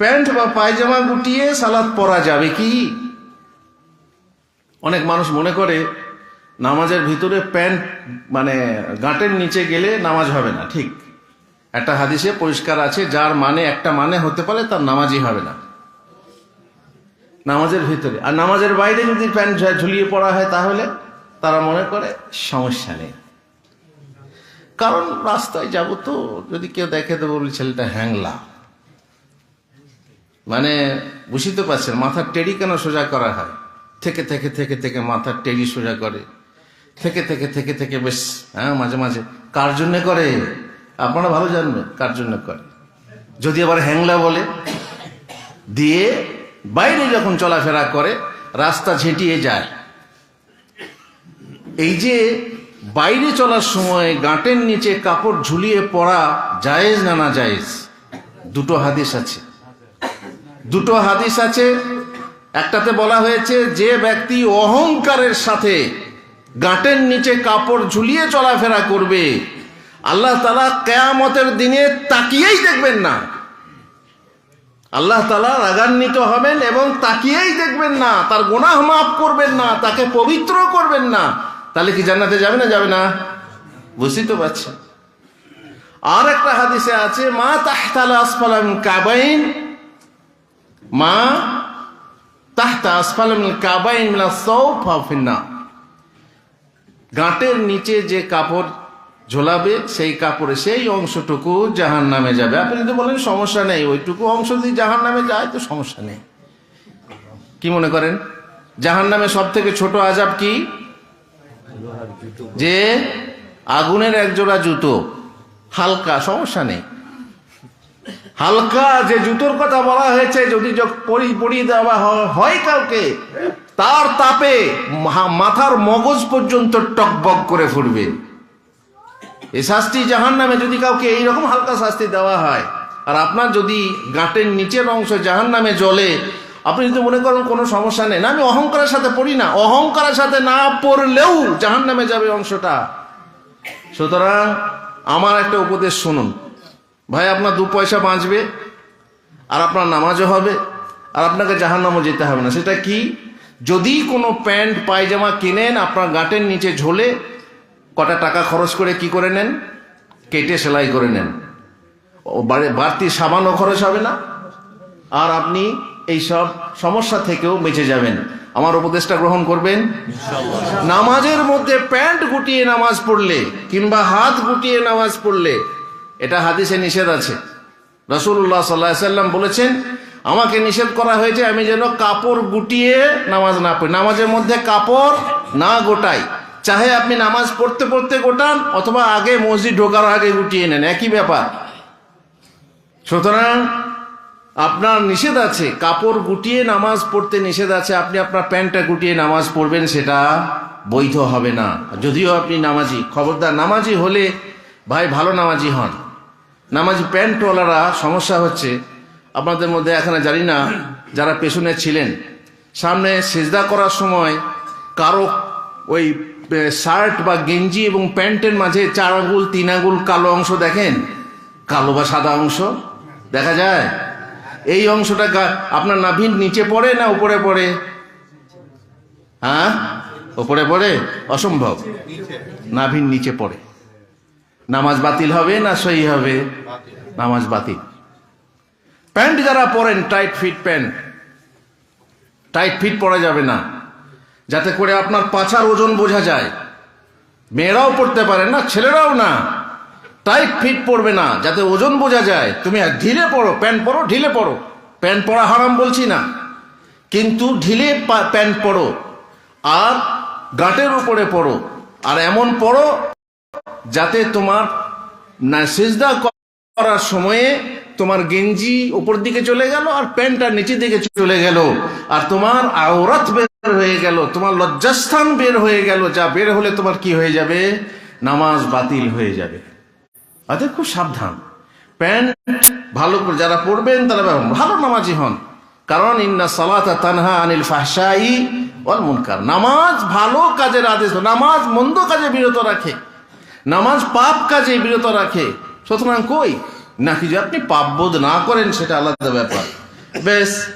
Pant বা পায়জামা গুটিয়ে সালাদ পরা যাবে কি? অনেক মানুষ মনে করে নামাজের ভিতরে প্যান্ট মানে গাঁটের নিচে গেলে নামাজ হবে না, ঠিক। একটা হাদিসে পরিষ্কার আছে, যার মানে একটা মানে হতে পারে, তার নামাজই হবে না। নামাজের ভিতরে। আর নামাজের বাইরে যদি প্যান্ট ঝুলিয়ে পড়া হয় তাহলে তারা মনে করে সমস্যা নেই। কারণ রাস্তায় যাব তো, যদি কেউ দেখে তো বলি, ছেলেটা হ্যাংলা। মানে বুঝতে পারছেন, মাথার টেরি কেন সোজা করা হয়? থেকে থেকে থেকে থেকে মাথার টেরি সোজা করে। থেকে থেকে থেকে থেকে বেশ হ্যাঁ মাঝে মাঝে। কার জন্য করে? আপনারা ভালো জানবেন কার জন্য করে। যদি আবার হ্যাংলা বলে, দিয়ে বাইরে যখন চলাফেরা করে, রাস্তা ঝেঁটিয়ে যায়। এই যে বাইরে চলার সময় গাঁটের নিচে কাপড় ঝুলিয়ে পড়া জায়েজ না না জায়েজ? দুটো হাদিস আছে। দুটো হাদিস আছে। একটাতে বলা হয়েছে, যে ব্যক্তি অহংকারের সাথে গাঁটের নিচে কাপড় ঝুলিয়ে চলাফেরা করবে, আল্লাহ তালা কেয়ামতের দিনে তাকিয়েই দেখবেন না। আল্লাহ তালা রাগান্বিত হবেন এবং তাকিয়েই দেখবেন না, তার গুনাহ মাফ করবেন না, তাকে পবিত্র করবেন না। তাহলে কি জান্নাতে যাবে না যাবে না? বুঝতেই তো পারছেন। আর একটা হাদিসে আছে, মা তাহতাল আসফালাম কাবাইন মা তাহতা আসফালাম কাবাইন মিনা সৌফা ফিন্না গাঁটের নিচে যে কাপড় ঝোলাবে, সেই কাপড়ে সেই অংশটুকু জাহান নামে যাবে। আপনি যদি বলেন সমস্যা নেই, ওইটুকু অংশ যদি জাহান নামে যায়, তো সমস্যা নেই। কি মনে করেন? জাহান নামে সব থেকে ছোট আজাব কি? যে আগুনের এক জোড়া জুতো। হালকা, সমস্যা নেই। হালকা যে জুতোর কথা বলা হয়েছে, যদি পরিয়ে দেওয়া হয় কাউকে, তার তাপে মাথার মগজ পর্যন্ত টকবক করে ফুটবে। এই শাস্তি জাহান নামে যদি কাউকে এইরকম হালকা শাস্তি দেওয়া হয়, আর আপনার যদি গাঁটের নিচের অংশ জাহান নামে জ্বলে, আপনি যদি মনে করেন কোনো সমস্যা নেই, না, আমি অহংকারের সাথে পড়ি না, অহংকারের সাথে না পড়লেও জাহান নামে যাবে অংশটা। সুতরাং আমার একটা উপদেশ শুনুন। ভাই আপনার দু পয়সা বাঁচবে আর আপনার নামাজও হবে আর আপনাকে জাহান্নামও যেতে হবে না। সেটা কি? যদি কোনো প্যান্ট পায়জামা কিনেন আপনার গাঁটের নিচে ঝোলে কটা টাকা খরচ করে কি করে নেন? কেটে সেলাই করে নেন। বাড়তি সাবানও খরচ হবে না। আর আপনি এই সব সমস্যা থেকেও বেঁচে যাবেন। আমার উপদেশটা গ্রহণ করবেন। নামাজের মধ্যে প্যান্ট গুটিয়ে নামাজ পড়লে কিংবা হাত গুটিয়ে নামাজ পড়লে এটা হাদিসে নিষেধ আছে। রসুল্লাহ সাল্লাহ সাল্লাম বলেছেন, আমাকে নিষেধ করা হয়েছে আমি যেন কাপড় গুটিয়ে নামাজ না পড়ি। নামাজের মধ্যে কাপড় না গোটাই। চাহে আপনি নামাজ পড়তে পড়তে গোটান অথবা আগে মসজিদ ঢোকার আগে গুটিয়ে নেন। একই ব্যাপার। সুতরাং আপনার নিষেধ আছে। কাপড় গুটিয়ে নামাজ পড়তে নিষেধ আছে। আপনি আপনার প্যান্টটা গুটিয়ে নামাজ পড়বেন সেটা বৈধ হবে না। যদিও আপনি নামাজি। খবরদার, নামাজি হলে ভাই ভালো নামাজি হন। নামাজি প্যান্টওয়ালারা সমস্যা হচ্ছে, আপনাদের মধ্যে এখানে জানি না যারা পেছনে ছিলেন। সামনে সেজদা করার সময় কারও ওই শার্ট বা গেঞ্জি এবং প্যান্টের মাঝে চার আঙ্গুল, তিন আঙ্গুল কালো অংশ দেখেন? কালো বা সাদা অংশ? দেখা যায়? এই অংশটা আপনার নাভির নিচে পড়ে না উপরে পড়ে? হ্যাঁ? উপরে পড়ে? অসম্ভব। নাভির নিচে পড়ে। নামাজ বাতিল হবে না সহি হবে? নামাজ বাতিল। প্যান্ট যারা পরেন tight fit pant. Tight fit পরা যাবে না। যাতে করে আপনার পাছার ওজন বোঝা যায়। মেয়েরাও পড়তে পারে না, ছেলেরাও না। টাইট ফিট পড়বে না, যাতে ওজন বোঝা যায়। তুমি ঢিলে পড়ো, প্যান্ট পরো, ঢিলে পড়ো। প্যান্ট পরা হারাম বলছি না। কিন্তু ঢিলে প্যান্ট পরো। আর গাটের উপরে পড়ো আর এমন পড়ো যাতে তোমার সেজদা করার সময়ে তোমার গেঞ্জি উপর দিকে চলে গেল আর প্যান্টটা নিচের দিকে চলে গেল। আর তোমার আওরাত বের হয়ে গেল, তোমার লজ্জাস্থান বের হয়ে গেল, যা বের হলে তোমার কি হয়ে যাবে? নামাজ বাতিল হয়ে যাবে। অতএব খুব সাবধান। প্যান্ট ভালো করে যারা পড়বেন তারা ভালো নামাজি হন। কারণ ইন্না সালাতা তানহা আনিল ফাহশাই ওয়াল মুনকার। নামাজ ভালো কাজের আদেশ, নামাজ মন্দ কাজে বিরত রাখে। নামাজ পাপ কাজে বিরত রাখে। সুতরাং কই? নাকি যে আপনি পাপ বোধ না করেন, সেটা আলাদা ব্যাপার। বেশ